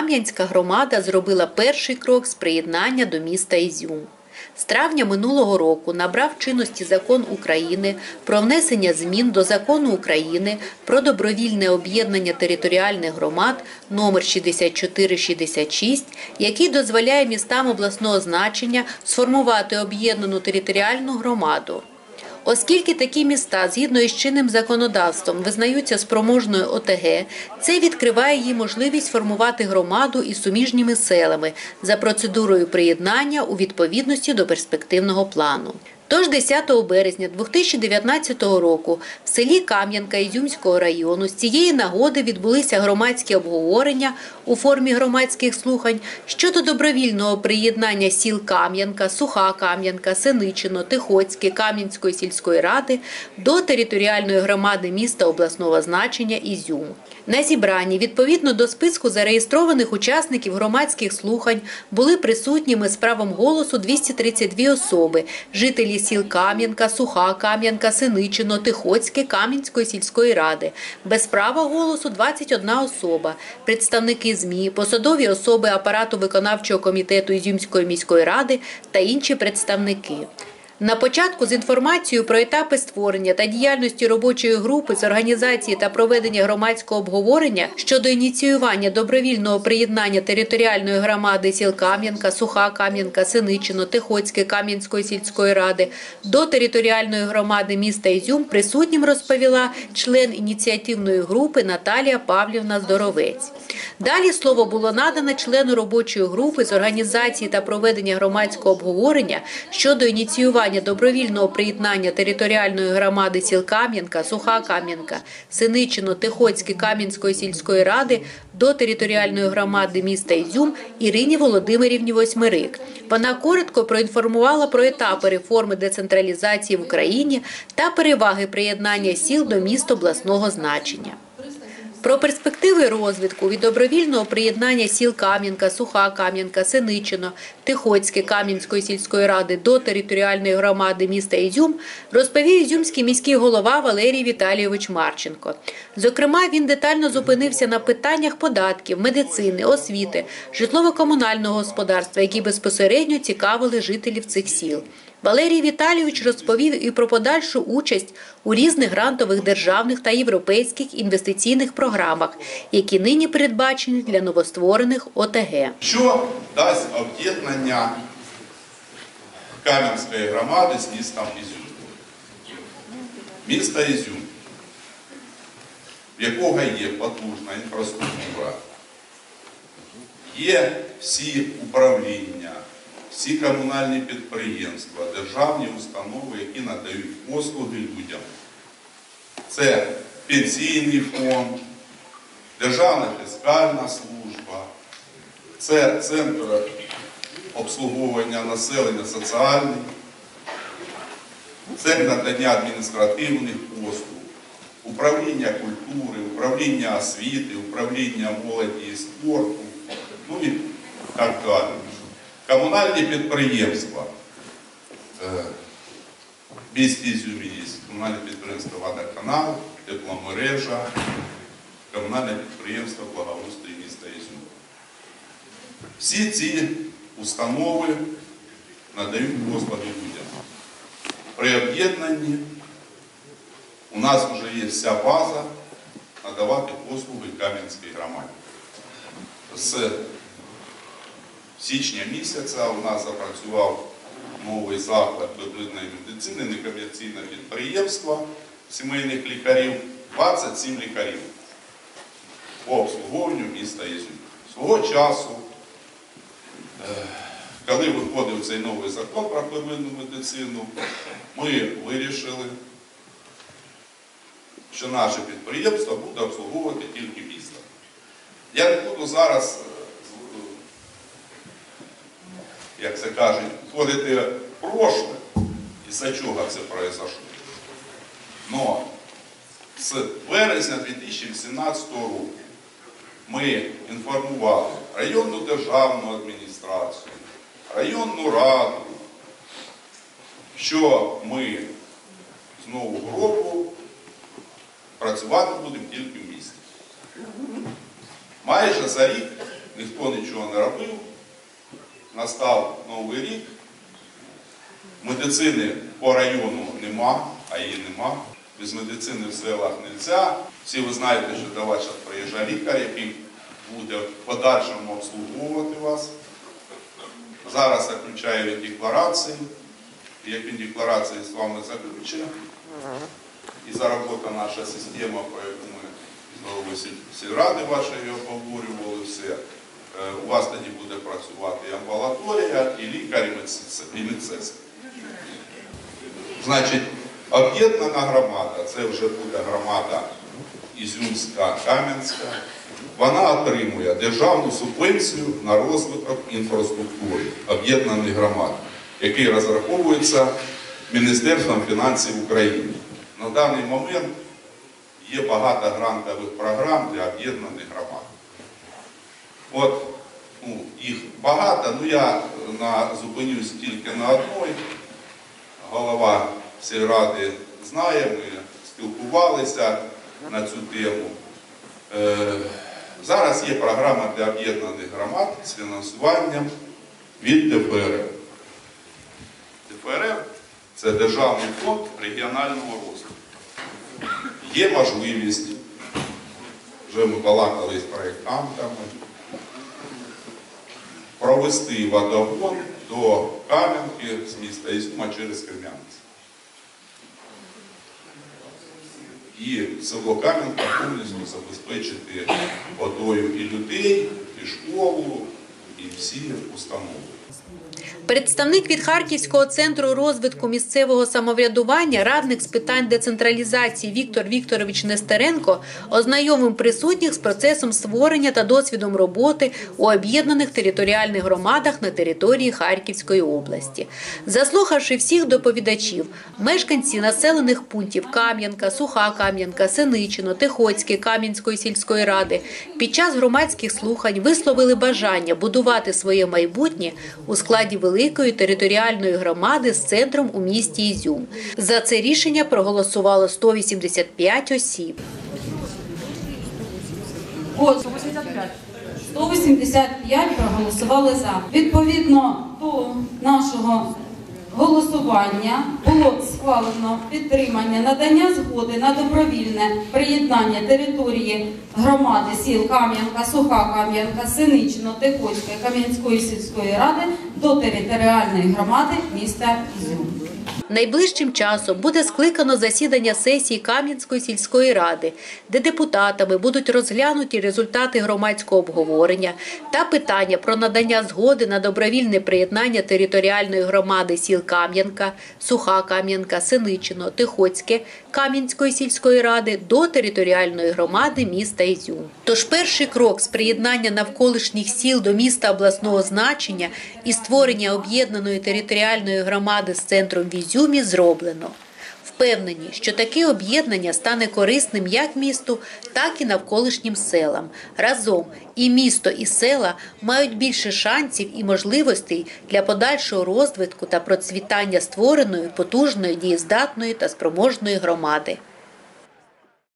Кам'янська громада зробила перший крок з приєднання до міста Ізюм. З травня минулого року набрав чинності закон України про внесення змін до закону України про добровільне об'єднання територіальних громад номер 6466, який дозволяє містам обласного значення сформувати об'єднану територіальну громаду. Оскільки такі міста згідно із чинним законодавством визнаються спроможною ОТГ, це відкриває їй можливість формувати громаду із суміжніми селами за процедурою приєднання у відповідності до перспективного плану. Тож 10 березня 2019 року селі Кам'янка Ізюмського району з цієї нагоди відбулися громадські обговорення у формі громадських слухань щодо добровільного приєднання сіл Кам'янка, Суха Кам'янка, Синичино, Тихоцьке, Кам'янської сільської ради до територіальної громади міста обласного значення Ізюм. На зібранні відповідно до списку зареєстрованих учасників громадських слухань були присутніми з правом голосу 232 особи, жителі сіл Кам'янка, Суха Кам'янка, Синичино, Тихоцьке, Кам'янської сільської ради. Без права голосу 21 особа, представники ЗМІ, посадові особи апарату виконавчого комітету Ізюмської міської ради та інші представники. На початку з інформацією про етапи створення та діяльності робочої групи з організації та проведення громадського обговорення щодо ініціювання добровільного приєднання територіальної громади сіл Кам'янка, Суха Кам'янка, Синичино, Тихоцьке, Кам'янської сільської ради до територіальної громади міста Ізюм присутнім розповіла член ініціативної групи Наталія Павлівна Здоровець. Далі слово було надано члену робочої групи з організації та проведення громадського обговорення щодо ініціювання добровільного приєднання територіальної громади сіл Кам'янка, Суха Кам'янка, Синичино, Тихоцьке, Кам'янської сільської ради до територіальної громади міста Ізюм Ірині Володимирівні Восьмирик. Вона коротко проінформувала про етапи реформи децентралізації в Україні та переваги приєднання сіл до міст обласного значення. Про перспективи розвитку від добровільного приєднання сіл Кам'янка, Суха Кам'янка, Синичино, Тихоцьке Кам'янської сільської ради до територіальної громади міста Ізюм розповів ізюмський міський голова Валерій Віталійович Марченко. Зокрема, він детально зупинився на питаннях податків, медицини, освіти, житлово-комунального господарства, які безпосередньо цікавили жителів цих сіл. Валерій Віталійович розповів і про подальшу участь у різних грантових державних та європейських інвестиційних програмах, які нині передбачені для новостворених ОТГ. Що дасть об'єднання Кам'янської громади з містом Ізюм? Місто Ізюм, в якого є потужна інфраструктура, є всі управління, всі комунальні підприємства, державні установи, які надають послуги людям. Це пенсійний фонд, Державна фіскальна служба, це центр обслуговування населення соціальний, це надання адміністративних послуг, управління культури, управління освіти, управління молоді і спорту, ну і так далі. Комунальні підприємства. Місті Ізюмі є комунальне підприємство «Водоканал», тепломережа, комунальне підприємство благоустрій міста Ізюм. Всі ці установи надають послуги людям. При об'єднанні у нас вже є вся база надавати послуги Кам'янській громаді. З січня місяця у нас запрацював новий заклад первинної медицини, некомерційне підприємство сімейних лікарів, 27 лікарів по обслуговуванню міста Ізюм. Свого часу, е, коли виходив цей новий закон про первинну медицину, ми вирішили, що наше підприємство буде обслуговувати тільки місто. Я не буду зараз, е, як це кажуть, входити в прошле, і за чого це произошло. Но з вересня 2018 року ми інформували районну державну адміністрацію, районну раду, що ми з нового року працювати будемо тільки в місті. Майже за рік ніхто нічого не робив. Настав новий рік. Медицини по району нема, а її нема. Без медицини в селах не можна. Всі ви знаєте, що до вас приїжджає лікар, який буде в подальшому обслуговувати вас. Зараз заключаю декларації. І як він декларації з вами заключить, і заработа наша система, про яку ми з голови сіль- сільради вашої обговорювали все. Е, У вас тоді буде працювати і амбулаторія, і лікар, і медсестри. Значить, об'єднана громада, це вже буде громада Ізюмська, Кам'янська. Вона отримує державну субвенцію на розвиток інфраструктури об'єднаних громад, який розраховується Міністерством фінансів України. На даний момент є багато грантових програм для об'єднаних громад. От ну, їх багато, ну я на, зупинюсь тільки на одній. Голова сільради знає, ми спілкувалися на цю тему. Е, зараз є програма для об'єднаних громад з фінансуванням від ДФР. ДФР це Державний фонд регіонального розвитку. Є можливість, вже ми балакали з проєктантами, провести водогон до Кам'янки з міста Ізюма через Крем'янець. І село Кам'янка повністю забезпечити водою і людей, і школу, і всі установи. Представник від Харківського центру розвитку місцевого самоврядування, радник з питань децентралізації Віктор Вікторович Нестеренко ознайомив присутніх з процесом створення та досвідом роботи у об'єднаних територіальних громадах на території Харківської області. Заслухавши всіх доповідачів, мешканці населених пунктів Кам'янка, Суха Кам'янка, Синичино, Тихоцьке, Кам'янської сільської ради під час громадських слухань висловили бажання будувати своє майбутнє у складі великої територіальної громади з центром у місті Ізюм. За це рішення проголосувало 185 осіб. От 185. 185 проголосували за. Відповідно до нашого голосування було схвалено підтримання надання згоди на добровільне приєднання території громади сіл Кам'янка, Суха Кам'янка, Синично, Тихоцька, Кам'янської сільської ради до територіальної громади міста Ізюм. Найближчим часом буде скликано засідання сесії Кам'янської сільської ради, де депутатами будуть розглянуті результати громадського обговорення та питання про надання згоди на добровільне приєднання територіальної громади сіл Кам'янка, Суха Кам'янка, Синичино, Тихоцьке, Кам'янської сільської ради до територіальної громади міста Ізюм. Тож перший крок з приєднання навколишніх сіл до міста обласного значення і створення об'єднаної територіальної громади з центром в Ізюмі зроблено. Впевнені, що таке об'єднання стане корисним як місту, так і навколишнім селам. Разом і місто, і села мають більше шансів і можливостей для подальшого розвитку та процвітання створеної, потужної, дієздатної та спроможної громади.